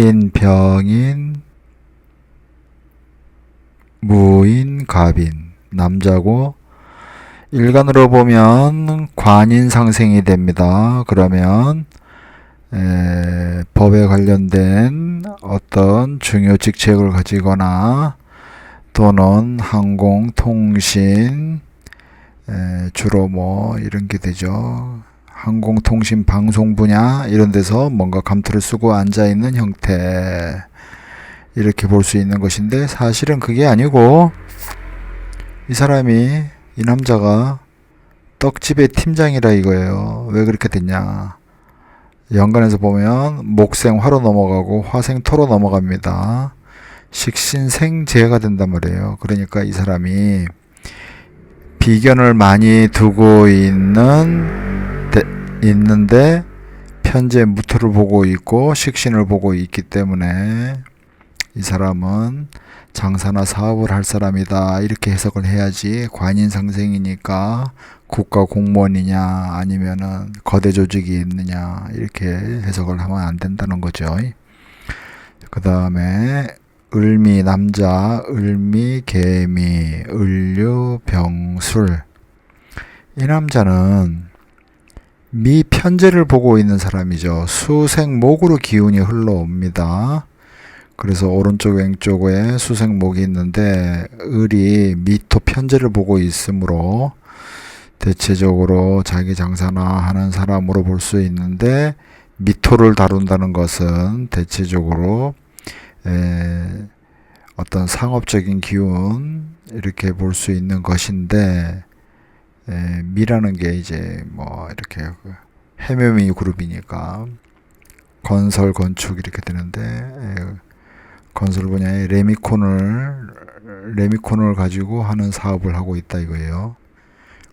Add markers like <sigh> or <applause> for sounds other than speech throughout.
인, 병인, 무인, 갑인. 남자고, 일간으로 보면 관인 상생이 됩니다. 그러면, 에, 법에 관련된 어떤 중요 직책을 가지거나 또는 항공, 통신, 에, 주로 뭐 이런 게 되죠. 항공통신 방송 분야 이런 데서 뭔가 감투를 쓰고 앉아 있는 형태 이렇게 볼 수 있는 것인데 사실은 그게 아니고 이 사람이 이 남자가 떡집의 팀장이라 이거예요. 왜 그렇게 됐냐? 연간에서 보면 목생 화로 넘어가고 화생 토로 넘어갑니다. 식신생재가 된단 말이에요. 그러니까 이 사람이 비견을 많이 두고 있는 데, 있는데 편제 무토를 보고 있고 식신을 보고 있기 때문에 이 사람은 장사나 사업을 할 사람이다 이렇게 해석을 해야지 관인상생이니까 국가 공무원이냐 아니면은 거대 조직이 있느냐 이렇게 해석을 하면 안 된다는 거죠. 그 다음에 을미 남자, 을미 개미, 을류 병술. 이 남자는 미 편제를 보고 있는 사람이죠. 수생목으로 기운이 흘러옵니다. 그래서 오른쪽 왼쪽에 수생목이 있는데 을이 미토 편제를 보고 있으므로 대체적으로 자기 장사나 하는 사람으로 볼 수 있는데 미토를 다룬다는 것은 대체적으로 에, 어떤 상업적인 기운 이렇게 볼 수 있는 것인데 에, 미라는 게 이제 뭐 이렇게 그 해묘미 그룹이니까 건설 건축 이렇게 되는데 에, 건설 분야에 레미콘을 레미콘을 가지고 하는 사업을 하고 있다 이거예요.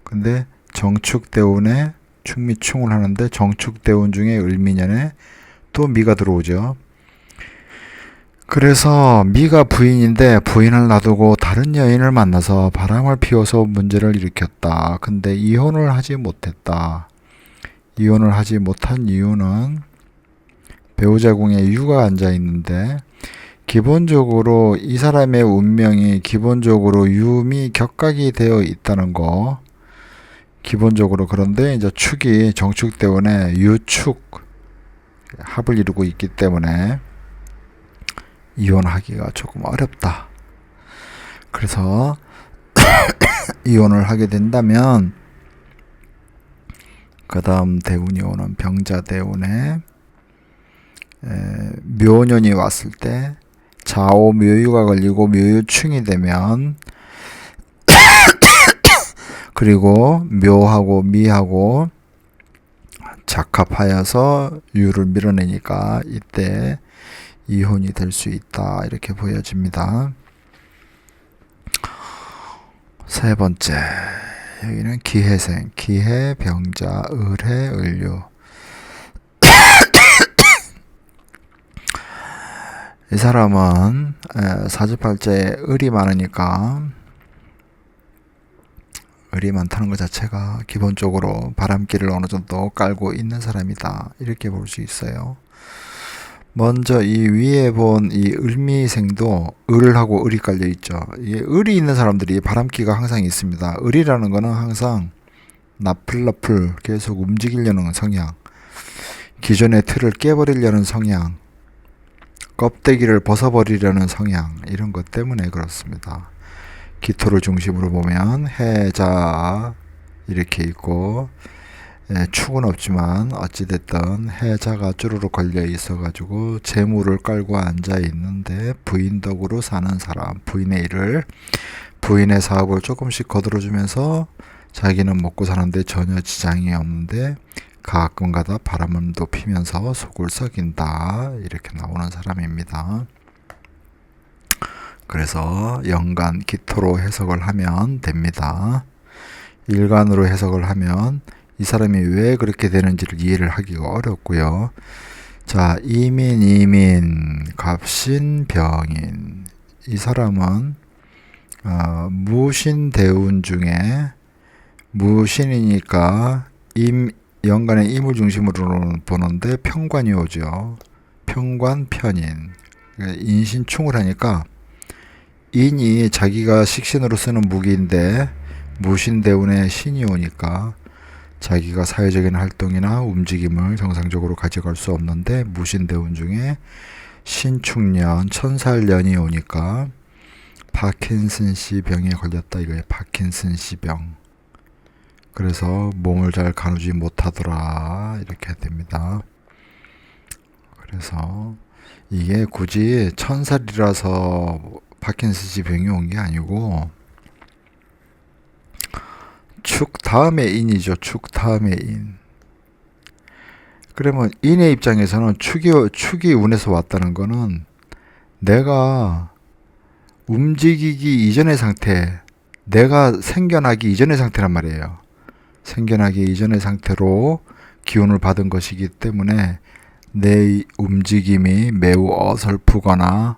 근데 정축대운에 충미충을 하는데 정축대운 중에 을미년에 또 미가 들어오죠. 그래서 미가 부인인데 부인을 놔두고 다른 여인을 만나서 바람을 피워서 문제를 일으켰다. 근데 이혼을 하지 못했다. 이혼을 하지 못한 이유는 배우자 궁에 유가 앉아 있는데 기본적으로 이 사람의 운명이 기본적으로 유미 격각이 되어 있다는 거. 기본적으로 그런데 이제 축이 정축 때문에 유축 합을 이루고 있기 때문에 이혼하기가 조금 어렵다. 그래서 <coughs> 이혼을 하게 된다면 그 다음 대운이 오는 병자 대운에 에, 묘년이 왔을 때 좌오 묘유가 걸리고 묘유충이 되면 <coughs> 그리고 묘하고 미하고 작합하여서 유를 밀어내니까 이때 이혼이 될 수 있다 이렇게 보여집니다. 세 번째 여기는 기해생 기해 병자 을해 을류 <coughs> 이 사람은 에, 사주팔자에 을이 많으니까 을이 많다는 것 자체가 기본적으로 바람길을 어느 정도 깔고 있는 사람이다 이렇게 볼 수 있어요. 먼저 이 위에 본 이 을미생도 을하고 을이 깔려 있죠. 이 을이 있는 사람들이 바람기가 항상 있습니다. 을이라는 거는 항상 나풀나풀 계속 움직이려는 성향, 기존의 틀을 깨버리려는 성향, 껍데기를 벗어버리려는 성향 이런 것 때문에 그렇습니다. 기토를 중심으로 보면 해자 이렇게 있고 예, 축은 없지만 어찌됐든 해자가 쭈루룩 걸려 있어가지고 재물을 깔고 앉아 있는데 부인 덕으로 사는 사람 부인의 일을 부인의 사업을 조금씩 거들어주면서 자기는 먹고 사는데 전혀 지장이 없는데 가끔가다 바람을 높이면서 속을 썩인다 이렇게 나오는 사람입니다. 그래서 연간 기토로 해석을 하면 됩니다. 일간으로 해석을 하면 이 사람이 왜 그렇게 되는지를 이해를 하기가 어렵고요. 자, 이민, 이민, 갑신, 병인. 이 사람은 어, 무신 대운 중에 무신이니까 임 연간의 임을 중심으로 보는데 평관이 오죠. 평관 편인 그러니까 인신충을 하니까 인이 자기가 식신으로 쓰는 무기인데 무신대운의 신이 오니까 자기가 사회적인 활동이나 움직임을 정상적으로 가져갈 수 없는데 무신대운 중에 신축년 천살년이 오니까 파킨슨씨 병에 걸렸다 이거예요. 파킨슨씨 병. 그래서 몸을 잘 가누지 못하더라 이렇게 됩니다. 그래서 이게 굳이 천살이라서 파킨슨씨 병이 온 게 아니고 축 다음에 인이죠. 축 다음에 인. 그러면 인의 입장에서는 축이 축이 운에서 왔다는 거는 내가 움직이기 이전의 상태, 내가 생겨나기 이전의 상태란 말이에요. 생겨나기 이전의 상태로 기운을 받은 것이기 때문에 내 움직임이 매우 어설프거나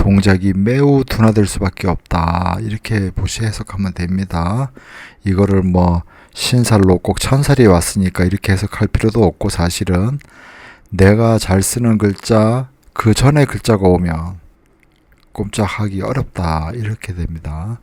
동작이 매우 둔화될 수밖에 없다. 이렇게 보시 해석하면 됩니다. 이거를 뭐 신살로 꼭 천살이 왔으니까 이렇게 해석할 필요도 없고 사실은 내가 잘 쓰는 글자 그 전에 글자가 오면 꼼짝하기 어렵다. 이렇게 됩니다.